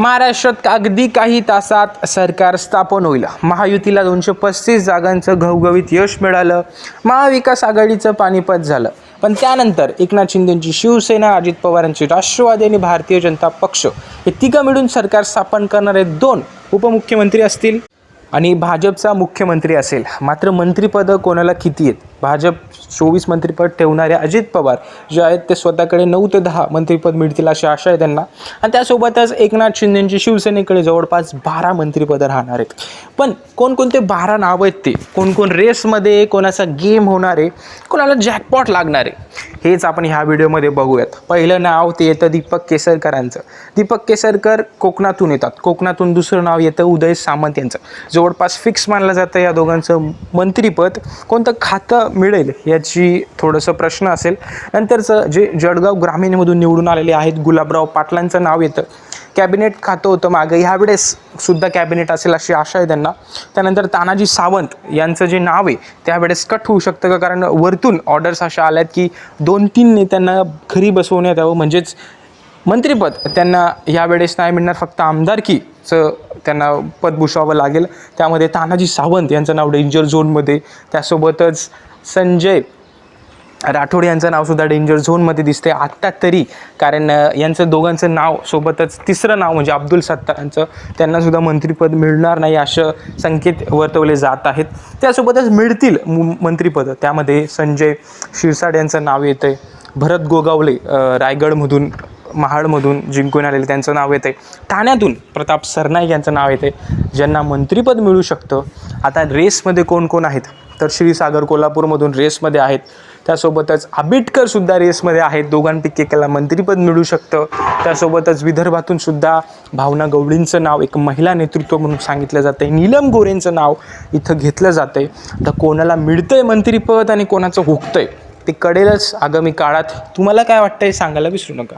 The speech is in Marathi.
महाराष्ट्रात अगदी काही तासात सरकार स्थापन होईल. महायुतीला दोनशे पस्तीस जागांचं घवघवीत यश मिळालं. महाविकास आघाडीचं पानिपत झालं. पण त्यानंतर एकनाथ शिंदेंची शिवसेना अजित पवारांची राष्ट्रवादी आणि भारतीय जनता पक्ष हे तिघं मिळून सरकार स्थापन करणारे दोन उपमुख्यमंत्री असतील. आणि भाजपचा मुख्यमंत्री असेल मात्र मंत्रिपदं कोणाला किती आहेत? भाजप चोवीस मंत्रिपद ठेवणारे अजित पवार जे आहेत ते स्वतःकडे नऊ ते दहा मंत्रिपद मिळतील अशी आशा आहे त्यांना. आणि त्यासोबतच एकनाथ शिंदेंची शिवसेनेकडे जवळपास बारा मंत्रिपदं राहणार आहेत. पण कोणकोणते बारा नावं आहेत ते? कोणकोण रेसमध्ये कोणाचा गेम होणार आहे? कोणाला जॅकपॉट लागणार आहे? हेच आपण ह्या व्हिडिओमध्ये बघूयात. पहिलं नाव ते येतं दीपक केसरकरांचं. दीपक केसरकर कोकणातून येतात. कोकणातून दुसरं नाव येतं उदय सामंत यांचं. जवळपास फिक्स मानलं जातं या दोघांचं मंत्रीपद. कोणतं खातं मिळेल याची थोडंसं प्रश्न असेल. नंतरचं जे जळगाव ग्रामीणमधून निवडून आलेले आहेत गुलाबराव पाटलांचं नाव येतं. कॅबिनेट खातं होतं मागं. ह्यावेळेस सुद्धा कॅबिनेट असेल अशी आशा आहे त्यांना. त्यानंतर तानाजी सावंत यांचं जे नाव आहे त्यावेळेस कट होऊ शकतं का? कारण वरतून ऑर्डर्स अशा आल्यात की दोन तीन नेत्यांना घरी बसवण्यात यावं. म्हणजेच मंत्रिपद. त्यांना यावेळेस नाही मिळणार. फक्त आमदारकी चं त्यांना पद भूषवावं लागेल. त्यामध्ये तानाजी सावंत यांचं नाव डेंजर झोनमध्ये त्यासोबतच संजय राठोड यांचं नावसुद्धा डेंजर झोनमध्ये दिसते आत्ता तरी कारण यांचं दोघांचं नाव सोबतच तिसरं नाव म्हणजे अब्दुल सत्तारांचं त्यांनासुद्धा मंत्रिपद मिळणार नाही असं संकेत वर्तवले जात आहेत. त्यासोबतच मिळतील मु- त्यामध्ये संजय शिरसाट यांचं नाव येतं आहे भरत गोगावले रायगडमधून महाडमधून जिंकून आलेले त्यांचं नाव येते ठाण्यातून प्रताप सरनाईक यांचं नाव येते ज्यांना मंत्रिपद मिळू शकतं. आता रेसमध्ये कोण कोण आहेत? तर श्रीसागर कोल्हापूरमधून रेसमध्ये आहेत. त्यासोबतच आंबेडकर सुद्धा रेसमध्ये आहेत. दोघांपैकी एकाला मंत्रिपद मिळू शकतं. त्यासोबतच विदर्भातून सुद्धा भावना गवळींचं नाव एक महिला नेतृत्व म्हणून सांगितलं जातं आहे नीलम गोरेंचं नाव इथं घेतलं जातं आहे आता कोणाला मिळतं आहे मंत्रिपद आणि कोणाचं हुकतं आहे ते कळेलच आगामी काळात. तुम्हाला काय वाटतंय सांगायला विसरू नका.